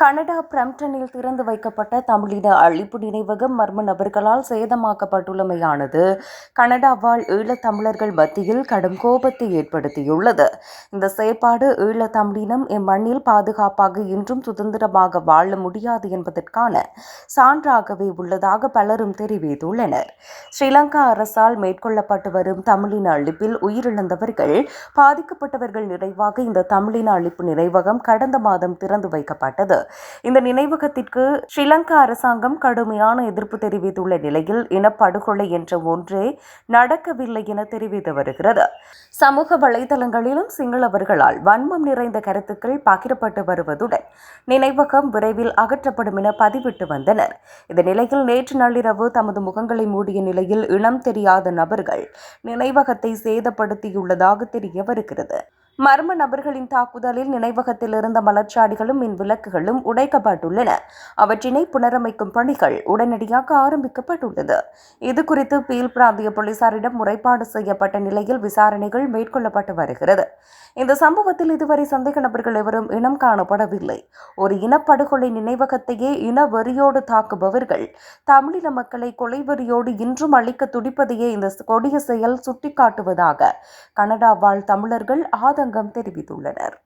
Canada பிரம்டனில் திறந்து வைக்கப்பட்ட தமிழின அழிப்பு நினைவகம் மர்ம நபர்களால் சேதமாக்கப்பட்டுள்ளமையானது. கனடா வாழ் ஈழத்தமிழர்கள் மத்தியில் கடும் கோபத்தை ஏற்படுத்தியுள்ளது. இந்த செயற்பாடு ஈழத்தமிழினம் இம்மண்ணில் பாதுகாப்பாக இன்றும் சுதந்திரமாக வாழ முடியாது என்பதற்கான சான்றாகவே உள்ளதாக பலரும் தெரிவித்துள்ளனர். ஸ்ரீலங்கா அரசால் மேற்கொள்ளப்பட்டு வரும் தமிழின அழிப்பில் உயிரிழந்தவர்கள் பாதிக்கப்பட்டவர்கள் நிறைவாக இந்த தமிழின அழிப்பு நினைவகம் கடந்த மாதம் திறந்து வைக்கப்பட்டது. இந்த நினைவகத்திற்கு ஸ்ரீலங்கா அரசாங்கம் கடுமையான எதிர்ப்பு தெரிவித்துள்ள நிலையில் இனப்படுகொலை என்ற ஒன்றே நடக்கவில்லை என தெரிவித்து வருகிறது. சமூக வலைதளங்களிலும் சிங்களவர்களால் வன்மம் நிறைந்த கருத்துக்கள் பகிரப்பட்டு வருவதுடன் நினைவகம் விரைவில் அகற்றப்படும் என பதிவிட்டு வந்தனர். இந்த நிலையில் நேற்று நள்ளிரவு தமது முகங்களை மூடிய நிலையில் இனம் தெரியாத நபர்கள் நினைவகத்தை சேதப்படுத்தியுள்ளதாக தெரிய வருகிறது. மர்ம நபர்களின் தாக்குதலில் நினைவகத்தில் இருந்த மலர்ச்சாடிகளும் மின் விளக்குகளும் உடைக்கப்பட்டுள்ளன. அவற்றினை புனரமைக்கும் பணிகள் உடனடியாக ஆரம்பிக்கப்பட்டுள்ளது. இது குறித்து பீல் பிராந்திய போலீசாரிடம் முறைப்பாடு செய்யப்பட்ட நிலையில் விசாரணைகள் மேற்கொள்ளப்பட்டு வருகிறது. இந்த சம்பவத்தில் இதுவரை சந்தேக நபர்கள் எவரும் இனம் காணப்படவில்லை. ஒரு இனப்படுகொலை நினைவகத்தையே இன வெறியோடு தாக்குபவர்கள் தமிழின மக்களை கொலை வெறியோடு இன்றும் அளிக்க துடிப்பதையே இந்த கொடிய செயல் சுட்டிக்காட்டுவதாக கனடா வாழ் தமிழர்கள் ஆதங்கம் தெரிவித்துள்ளனர்.